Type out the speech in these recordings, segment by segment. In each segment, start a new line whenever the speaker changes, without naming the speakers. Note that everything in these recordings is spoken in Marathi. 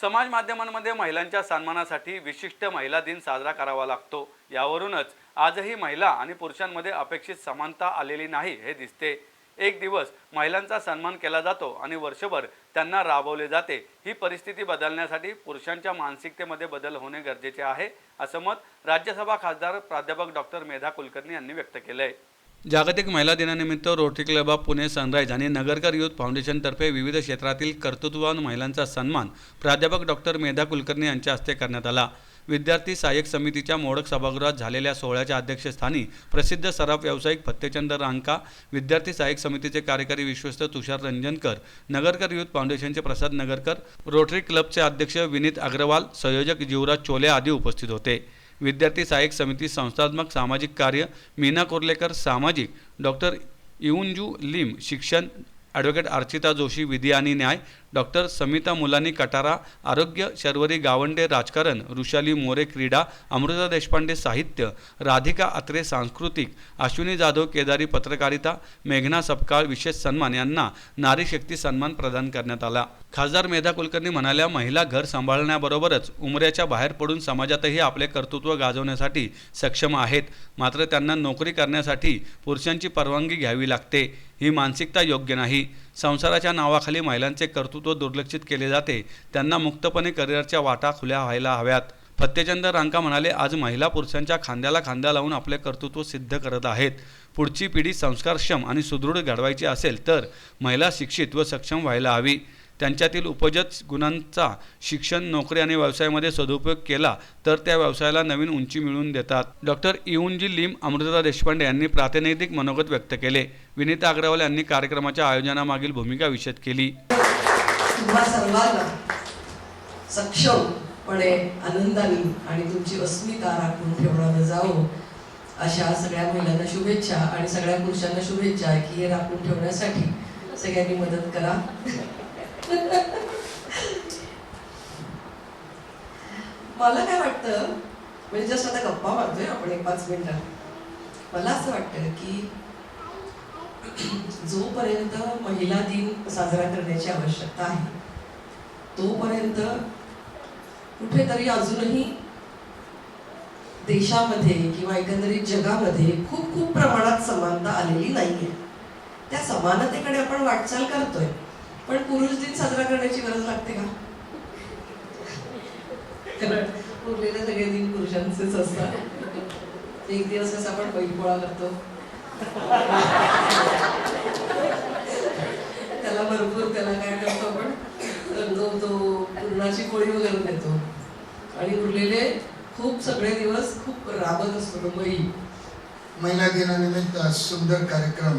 समाज माध्यमांमध्ये महिलांच्या सन्मानासाठी विशिष्ट महिला दिन साजरा करावा लागतो. यावरूनच आजही महिला आणि पुरुषांमध्ये अपेक्षित समानता आलेली नाही हे दिसते. एक दिवस महिलांचा सन्मान केला जातो आणि वर्षभर त्यांना राबवले जाते. ही परिस्थिती बदलण्यासाठी पुरुषांच्या मानसिकतेमध्ये बदल होणे गरजेचे आहे असं मत राज्यसभा खासदार प्राध्यापक डॉक्टर मेधा कुलकर्णी यांनी व्यक्त केलं आहे जागतिक महिला दिनानिमित्त Rotary club of Pune sunrise आणि नगरकर युथ फाउंडेशनतर्फे विविध क्षेत्रातील कर्तृत्ववान महिलांचा सन्मान प्राध्यापक डॉक्टर मेधा कुलकर्णी यांच्या हस्ते करण्यात आला. विद्यार्थी सहाय्यक समितीच्या मोडक सभागृहात झालेल्या सोहळ्याच्या अध्यक्षस्थानी प्रसिद्ध सराफ व्यावसायिक फत्तेचंद रांका विद्यार्थी सहाय्यक समितीचे कार्यकारी विश्वस्त तुषार रंजनकर नगरकर युथ फाउंडेशनचे प्रसाद नगरकर रोटरी क्लबचे अध्यक्ष विनीत अग्रवाल संयोजक जीवराज चोले आदी उपस्थित होते. विद्यार्थी सहाय्यक समिती संस्थात्मक सामाजिक कार्य मीना कोर्लेकर सामाजिक डॉक्टर इउंजू लिम शिक्षण ॲडव्होकेट अर्चिता जोशी विधी आणि न्याय डॉक्टर समिता मुलानी कटारा आरोग्य शर्वरी गावंडे राजकारण ऋषाली मोरे क्रीडा अमृता देशपांडे साहित्य राधिका अत्रे सांस्कृतिक अश्विनी जाधव केदारी पत्रकारिता मेघना सपकाळ विशेष सन्मान यांना नारी शक्ती सन्मान प्रदान करण्यात आला. खासदार मेधा कुलकर्णी म्हणाल्या महिला घर सांभाळण्याबरोबरच उमऱ्याच्या बाहेर पडून समाजातही आपले कर्तृत्व गाजवण्यासाठी सक्षम आहेत. मात्र त्यांना नोकरी करण्यासाठी पुरुषांची परवानगी घ्यावी लागते. ही मानसिकता योग्य नाही. संसाराच्या नावाखाली महिलांचे कर्तृत्व दुर्लक्षित केले जाते. त्यांना मुक्तपणे करिअरच्या वाटा खुल्या व्हायला हव्यात. फत्तेचंद रांका म्हणाले आज महिला पुरुषांच्या खांद्याला खांदा लावून आपले कर्तृत्व सिद्ध करत आहेत. पुढची पिढी संस्कारक्षम आणि सुदृढ घडवायची असेल तर महिला शिक्षित व सक्षम व्हायला हवी. त्यांच्यातील उपजत गुणांचा शिक्षण नोकरी आणि व्यवसायामध्ये सदुपयोग केला तर त्या व्यवसायाला नवीन उंची मिळवून देतात. Doctor Eunji Lim Amruta Deshpande यांनी प्रातिनिधिक मनोगत व्यक्त केले. विनीता अग्रवाल यांनी कार्यक्रमाच्या आयोजनामागील भूमिका विशद केली.
सक्षमपणे आनंदाने आणि तुमची अस्मिता राखून ठेवणारं जावं अशा सगळ्या महिलांना शुभेच्छा आणि सगळ्या पुरुषांना शुभेच्छा की हे राखून ठेवण्यासाठी सगळ्यांनी मदत करा. मला काय वाटतं म्हणजे जस्ट आता गप्पा मारतोय आपण एक पाच मिनिटात मला असं वाटतं की जोपर्यंत महिला दिन साजरा करण्याची आवश्यकता आहे तोपर्यंत कुठेतरी अजूनही देशामध्ये किंवा एकंदरीत जगामध्ये खूप खूप प्रमाणात समानता आलेली नाहीये. त्या समानतेकडे आपण वाटचाल करतोय. पण पुरुष दिन साजरा करण्याची गरज लागते का? उरलेले सगळे दिन पुरुषांचेच असतात. एक दिवस कसा आपण बैलपोळा करतो. त्याला भरपूर त्याला काय करतो आपण? तर तो तो पुरणाची पोळी वगैरे देतो. आणि उरलेले खूप सगळे दिवस खूप राबत असतो बैल.
महिला दिनानिमित्त सुंदर कार्यक्रम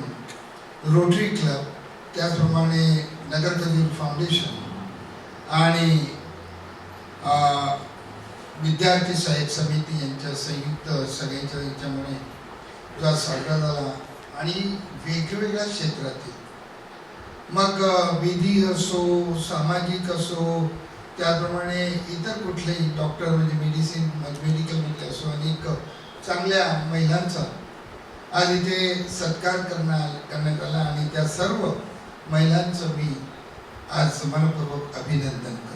रोटरी क्लब त्याचप्रमाणे नगर कबीर फाउंडेशन आणि विद्यार्थी साहेब समिती यांच्या संयुक्त सगळ्यांच्या यांच्यामुळे तुझा साजरा झाला आणि वेगवेगळ्या क्षेत्रातील. मग विधी असो सामाजिक असो त्याप्रमाणे इतर कुठलेही डॉक्टर म्हणजे मेडिसिन मेडिकलमध्ये म्हणजे असो अनेक चांगल्या महिलांचा आज इथे सत्कार करण्यात करण्यात आला आणि त्या सर्व महिलांचं मी आज मनपूर्वक अभिनंदन करतो.